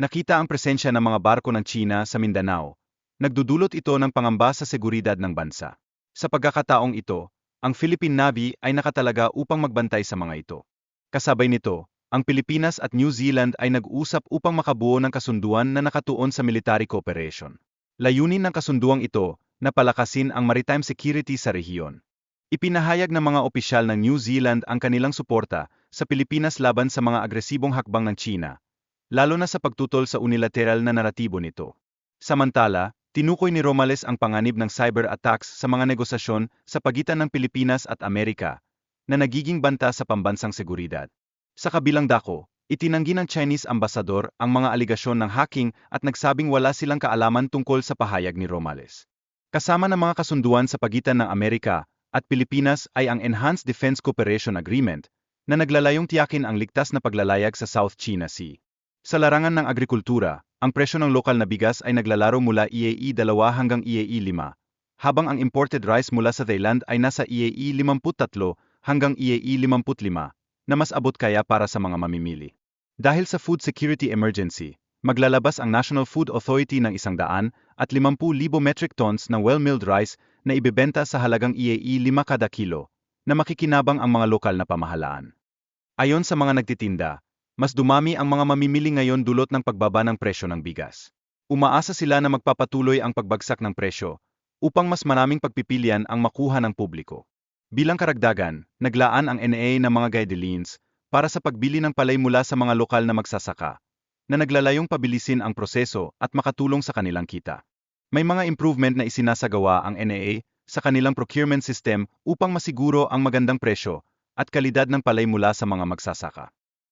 Nakita ang presensya ng mga barko ng China sa Mindanao. Nagdudulot ito ng pangamba sa seguridad ng bansa. Sa pagkakataong ito, ang Philippine Navy ay nakatalaga upang magbantay sa mga ito. Kasabay nito, ang Pilipinas at New Zealand ay nag-usap upang makabuo ng kasunduan na nakatuon sa military cooperation. Layunin ng kasunduang ito na palakasin ang maritime security sa rehiyon. Ipinahayag ng mga opisyal ng New Zealand ang kanilang suporta sa Pilipinas laban sa mga agresibong hakbang ng China, lalo na sa pagtutol sa unilateral na naratibo nito. Samantala, tinukoy ni Romales ang panganib ng cyber attacks sa mga negosasyon sa pagitan ng Pilipinas at Amerika, na nagiging banta sa pambansang seguridad. Sa kabilang dako, itinanggi ng Chinese ambassador ang mga aligasyon ng hacking at nagsabing wala silang kaalaman tungkol sa pahayag ni Romales. Kasama ng mga kasunduan sa pagitan ng Amerika at Pilipinas ay ang Enhanced Defense Cooperation Agreement na naglalayong tiyakin ang ligtas na paglalayag sa South China Sea. Sa larangan ng agrikultura, ang presyo ng lokal na bigas ay naglalaro mula EAE 2 hanggang EAE 5, habang ang imported rice mula sa Thailand ay nasa EAE 53 hanggang EAE 55, na mas abot kaya para sa mga mamimili. Dahil sa food security emergency, maglalabas ang National Food Authority ng 100 at 50,000 metric tons ng well-milled rice na ibebenta sa halagang EAE 5 kada kilo, na makikinabang ang mga lokal na pamahalaan. Ayon sa mga nagtitinda, mas dumami ang mga mamimili ngayon dulot ng pagbaba ng presyo ng bigas. Umaasa sila na magpapatuloy ang pagbagsak ng presyo upang mas maraming pagpipilian ang makuha ng publiko. Bilang karagdagan, naglaan ang NA ng mga guidelines para sa pagbili ng palay mula sa mga lokal na magsasaka, na naglalayong pabilisin ang proseso at makatulong sa kanilang kita. May mga improvement na isinasagawa ang NAA sa kanilang procurement system upang masiguro ang magandang presyo at kalidad ng palay mula sa mga magsasaka.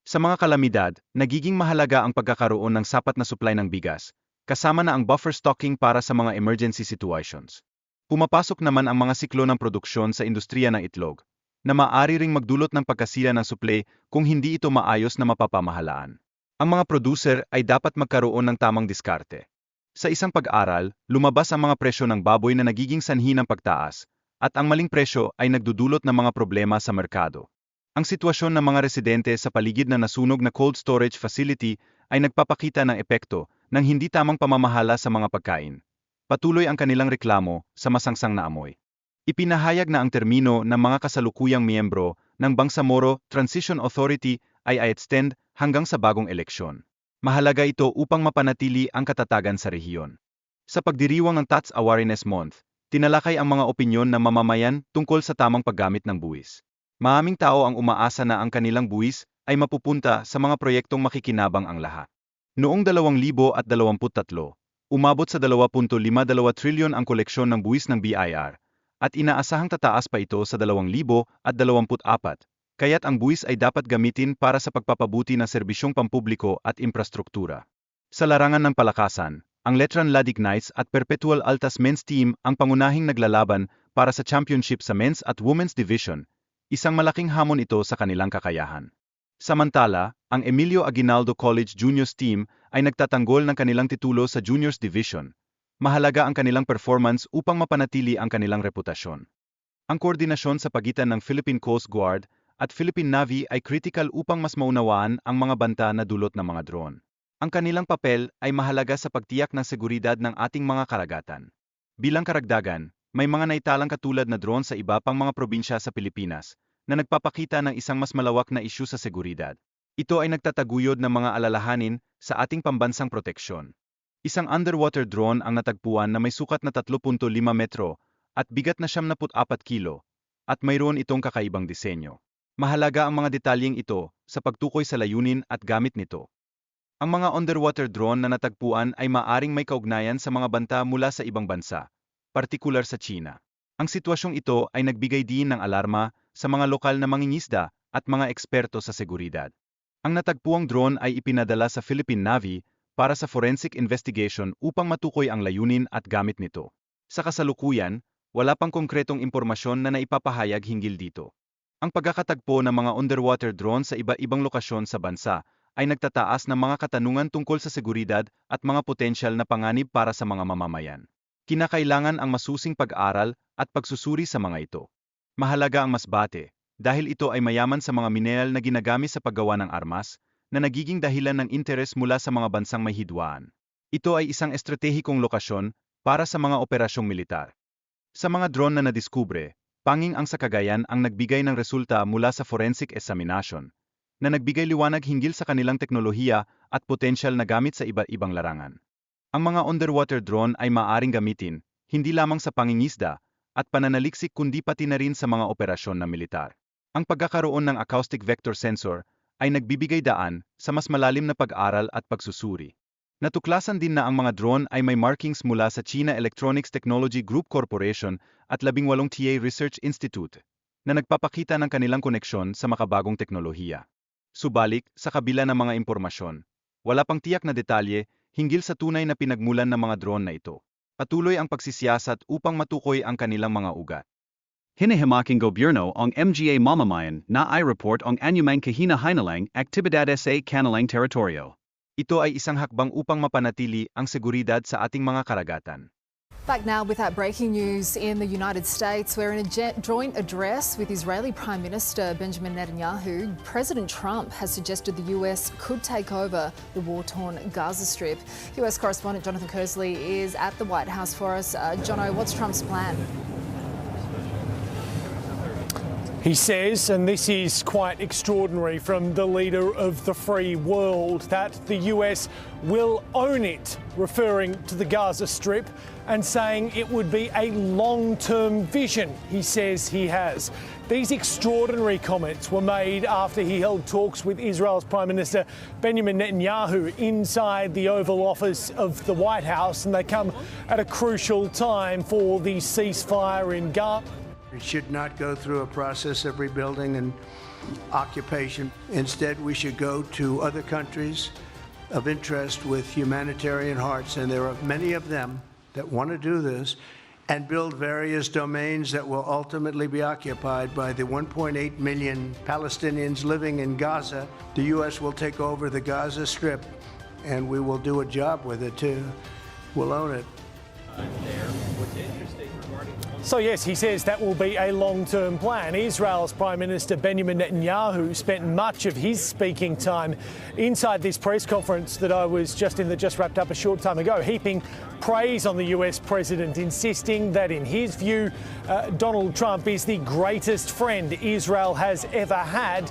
Sa mga kalamidad, nagiging mahalaga ang pagkakaroon ng sapat na supply ng bigas, kasama na ang buffer stocking para sa mga emergency situations. Pumapasok naman ang mga siklo ng produksyon sa industriya ng itlog, na maaari ring magdulot ng pagkasira ng supply kung hindi ito maayos na mapapamahalaan. Ang mga producer ay dapat magkaroon ng tamang diskarte. Sa isang pag-aral, lumabas ang mga presyo ng baboy na nagiging sanhi ng pagtaas, at ang maling presyo ay nagdudulot ng mga problema sa merkado. Ang sitwasyon ng mga residente sa paligid na nasunog na cold storage facility ay nagpapakita ng epekto ng hindi tamang pamamahala sa mga pagkain. Patuloy ang kanilang reklamo sa masangsang na amoy. Ipinahayag na ang termino ng mga kasalukuyang miyembro ng Bangsamoro Transition Authority ay i-extend hanggang sa bagong eleksyon. Mahalaga ito upang mapanatili ang katatagan sa rehiyon. Sa pagdiriwang ng Tats Awareness Month, tinalakay ang mga opinyon ng mamamayan tungkol sa tamang paggamit ng buwis. Maaming tao ang umaasa na ang kanilang buwis ay mapupunta sa mga proyektong makikinabang ang lahat. Noong 2023, umabot sa 2.52 trilyon ang koleksyon ng buwis ng BIR, at inaasahang tataas pa ito sa 2024 kaya't ang buwis ay dapat gamitin para sa pagpapabuti ng serbisyong pampubliko at infrastruktura. Sa larangan ng palakasan, ang Letran Ladig Knights at Perpetual Altas Men's Team ang pangunahing naglalaban para sa championship sa men's at women's division, isang malaking hamon ito sa kanilang kakayahan. Samantala, ang Emilio Aguinaldo College Juniors Team ay nagtatanggol ng kanilang titulo sa Juniors Division. Mahalaga ang kanilang performance upang mapanatili ang kanilang reputasyon. Ang koordinasyon sa pagitan ng Philippine Coast Guard at Philippine Navy ay critical upang mas maunawaan ang mga banta na dulot ng mga drone. Ang kanilang papel ay mahalaga sa pagtiyak ng seguridad ng ating mga karagatan. Bilang karagdagan, may mga naitalang katulad na drone sa iba pang mga probinsya sa Pilipinas na nagpapakita ng isang mas malawak na isyu sa seguridad. Ito ay nagtataguyod ng mga alalahanin sa ating pambansang proteksyon. Isang underwater drone ang natagpuan na may sukat na 3.5 metro at bigat na 74 kilo, at mayroon itong kakaibang disenyo. Mahalaga ang mga detalyeng ito sa pagtukoy sa layunin at gamit nito. Ang mga underwater drone na natagpuan ay maaring may kaugnayan sa mga banta mula sa ibang bansa, partikular sa China. Ang sitwasyong ito ay nagbigay din ng alarma sa mga lokal na mangingisda at mga eksperto sa seguridad. Ang natagpuang drone ay ipinadala sa Philippine Navy para sa forensic investigation upang matukoy ang layunin at gamit nito. Sa kasalukuyan, wala pang konkretong impormasyon na naipapahayag hinggil dito. Ang pagkakatagpo ng mga underwater drone sa iba-ibang lokasyon sa bansa ay nagtataas ng mga katanungan tungkol sa seguridad at mga potensyal na panganib para sa mga mamamayan. Kinakailangan ang masusing pag-aral at pagsusuri sa mga ito. Mahalaga ang masbate, dahil ito ay mayaman sa mga mineral na ginagamit sa paggawa ng armas, na nagiging dahilan ng interes mula sa mga bansang may hidwaan. Ito ay isang estratehikong lokasyon para sa mga operasyong militar. Sa mga drone na nadiskubre, panging ang sa Cagayan ang nagbigay ng resulta mula sa forensic examination, na nagbigay liwanag hinggil sa kanilang teknolohiya at potensyal na gamit sa iba't ibang larangan. Ang mga underwater drone ay maaring gamitin, hindi lamang sa pangingisda, at pananaliksik kundi pati na rin sa mga operasyon ng militar. Ang pagkakaroon ng acoustic vector sensor ay nagbibigay daan sa mas malalim na pag-aral at pagsusuri. Natuklasan din na ang mga drone ay may markings mula sa China Electronics Technology Group Corporation at 18 TA Research Institute na nagpapakita ng kanilang koneksyon sa makabagong teknolohiya. Subalik, sa kabila ng mga impormasyon, wala pang tiyak na detalye hinggil sa tunay na pinagmulan ng mga drone na ito. Patuloy ang pagsisiyasat upang matukoy ang kanilang mga ugat. Hinahimaking gobyerno ang MGA mamamayan na ay report ang anyumang kahina-hinalang aktibidad sa kanilang teritoryo. Ito ay isang hakbang upang mapanatili ang seguridad sa ating mga karagatan. Back now with that breaking news in the United States, where in a joint address with Israeli Prime Minister Benjamin Netanyahu, President Trump has suggested the US could take over the war torn Gaza Strip. US correspondent Jonathan Kersley is at the White House for us. Uh, Jono, what's Trump's plan? He says, and this is quite extraordinary from the leader of the free world, that the US will own it, referring to the Gaza Strip and saying it would be a long term vision he says he has. These extraordinary comments were made after he held talks with Israel's Prime Minister Benjamin Netanyahu inside the Oval Office of the White House, and they come at a crucial time for the ceasefire in Gaza. It should not go through a process of rebuilding and occupation. Instead, we should go to other countries of interest with humanitarian hearts, and there are many of them that want to do this, and build various domains that will ultimately be occupied by the 1.8 million Palestinians living in Gaza. The U.S. will take over the Gaza Strip, and we will do a job with it too. We'll own it. So, yes, he says that will be a long term plan. Israel's Prime Minister Benjamin Netanyahu spent much of his speaking time inside this press conference that I was just in that just wrapped up a short time ago, heaping praise on the US president, insisting that in his view, uh, Donald Trump is the greatest friend Israel has ever had.